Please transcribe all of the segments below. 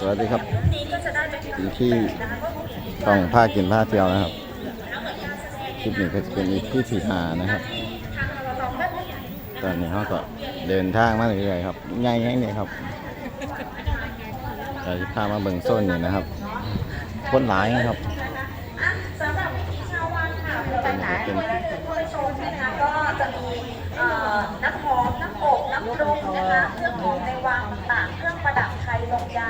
สวัสดีครับนี้ก็จะได้เป็นอยู่ที่ช่องผ้ากินผ้าเที่ยวนะครับ คลิปนี้ก็จะเป็นอีกที่สี่หานะครับ ตอนนี้เขาก็เดินทางมาเรื่อยๆครับ ง่ายแห้งเนี่ยครับเราจะพามาเบิ่งโซนนี่นะครับคนหลายนะครับสำหรับวิถีชาววังค่ะเปไหนคนได้เดินด้วยชมนะคะก็จะมีเอ่อน้ำหอมน้ำอบน้ำปรุงนะคะเครื่องของในวังต่างเครื่องประดับไทยลงยา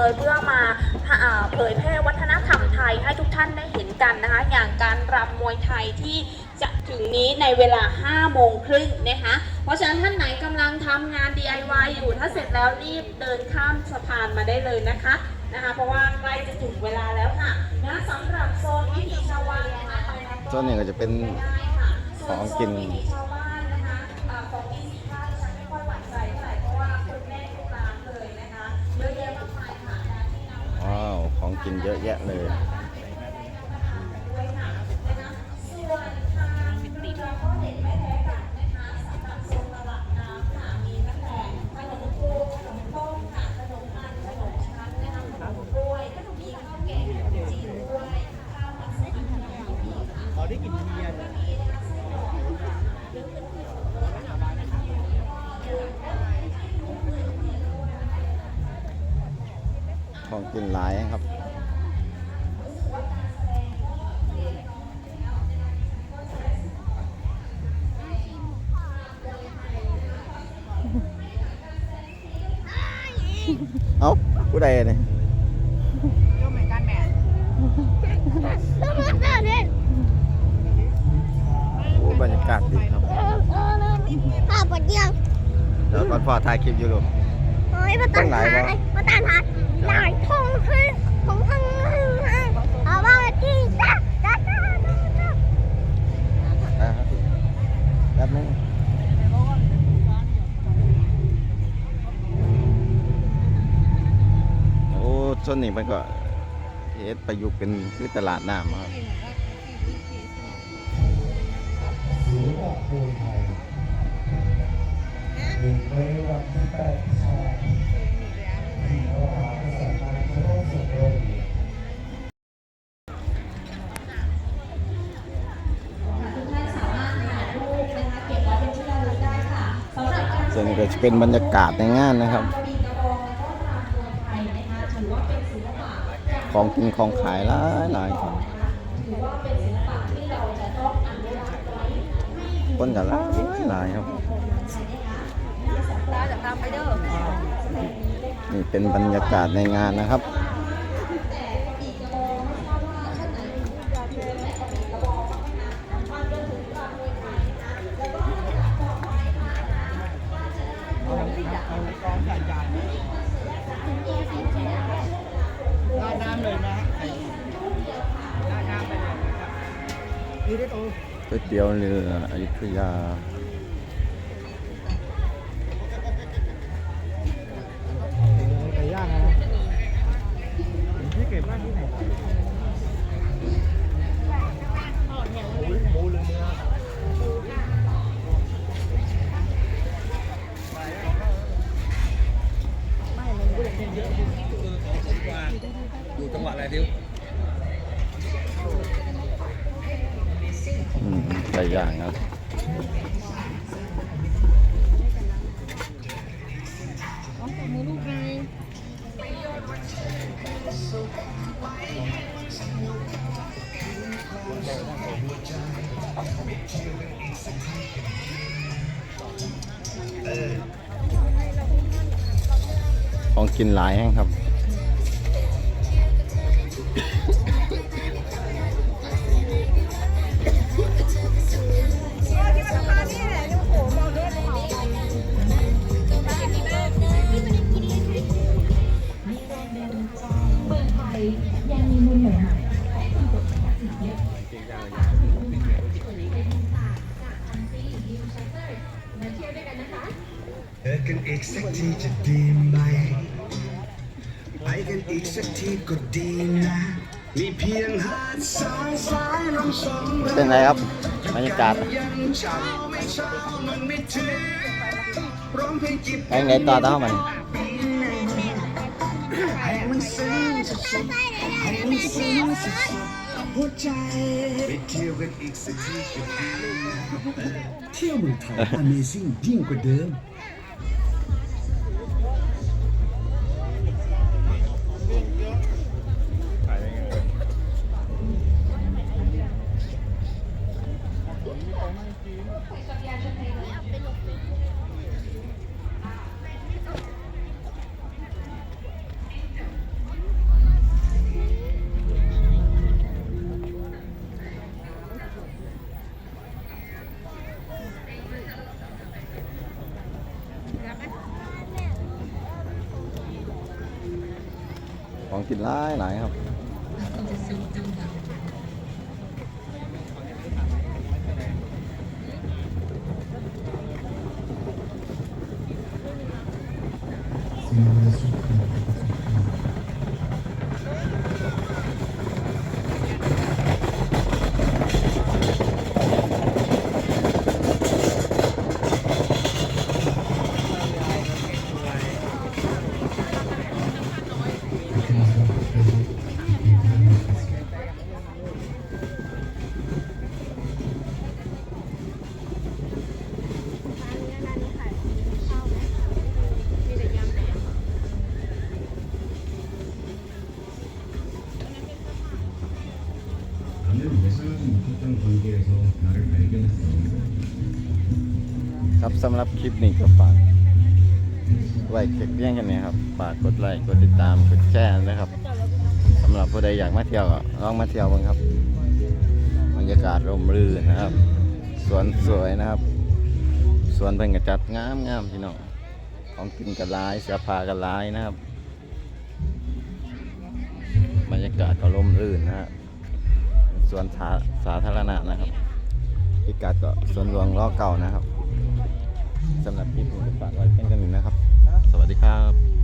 เลยเพื่อมาเผยแพร่วัฒนธรรมไทยให้ทุกท่านได้เห็นกันนะคะอย่างการรำมวยไทยที่จะถึงนี้ในเวลา 5 โมงครึ่งนะคะเพราะฉะนั้นท่านไหนกำลังทำงาน DIY อยู่ถ้าเสร็จแล้วรีบเดินข้ามสะพานมาได้เลยนะคะนะคะเพราะว่าใกล้จะถึงเวลาแล้วค่ะนะสำหรับโซนวิถีชาววังนะคะไปนะโซนนี้ก็จะเป็นของกิน กินเยอะแยะเลยด้วค่ะนะคะส่วนทางเรือก็เด็ดไม่แพ้กันนะคะสำหรับโซนตลาดน้ำค่ะมีตั้งแต่ขนมโคขนมต้ ผู้ใดเนี่ยก็เหมือนกันแม่โอ้บรรยากาศดีครับข้าวปดเดียวแล้วก่อนพอถ่ายคลิปอยู่ลูกโอ้ยมาตันต้นไหนหาวะมาตันหาหลายทงให้ของทั้งให้เอาว่าที่จ้าจ้าจ้าจ้า อ่าครับแป๊บนึงโอ้ส่ว นนี้มันก็เฮ็ดประยุกต์เป็นคือตลาดน้ำครับทุกท่านสามารถถ่ายรูปนะคะเก็บไว้เป็นที่ระลึกได้ค่ะสำหรับการส่วนนี้ก็จะเป็นบรรยากาศในงานนะครับ ของกินของขายหลายหลายครับถือว่าเป็นศิลปะที่เราจะต้องอนุรักษ์ไว้ให้อยู่คนกันหลายหลายครับตาจากตามไปเด้อนี่เป็นบรรยากาศในงานนะครับ ก๋วยเตี๋ยวเรืออยุธยา ของกินหลายแห้งครับ กันอีกสักทีจะดีไหม ไปกันอีกสักทีก็ดีนะ มีเพียงหาดทรายสายลมสองเป็นไรครับบรรยากาศยังเช้าไม่เช้ามันไม่ถึงร้องเพลงจีบไปไหนต่อเท่ามันให้มันซึ้งสุดๆให้มันซึ้งสุดๆหัวใจไปเที่ยวกันอีกสักทีก็ดีนะเที่ยวเมืองไทย Amazing ยิ่งกว่าเดิม ของกินหลายหลายครับ c'est une organisation ครับสำหรับคลิปนี้ก็ฝากไว้เพียงเพียงแค่นี้ครับฝากกดไลค์กดติดตามกดแชร์นะครับสำหรับผู้ใดอยากมาเที่ยวก็ลองมาเที่ยวบ้างครับบรรยากาศร่มรื่นนะครับสวนสวยนะครับสวนเพิ่นก็จัดงามงามพี่น้องของกินกันหลายเสื้อผ้ากันหลายนะครับบรรยากาศก็ร่มรื่นนะฮะเป็นสวนสาสาธารณะนะครับพิกัดก็สวนหลวงล้อเก่านะครับ สำหรับคลิปนี้ก็ฝากไว้เพียงเท่านี้นะครับ สวัสดีครับ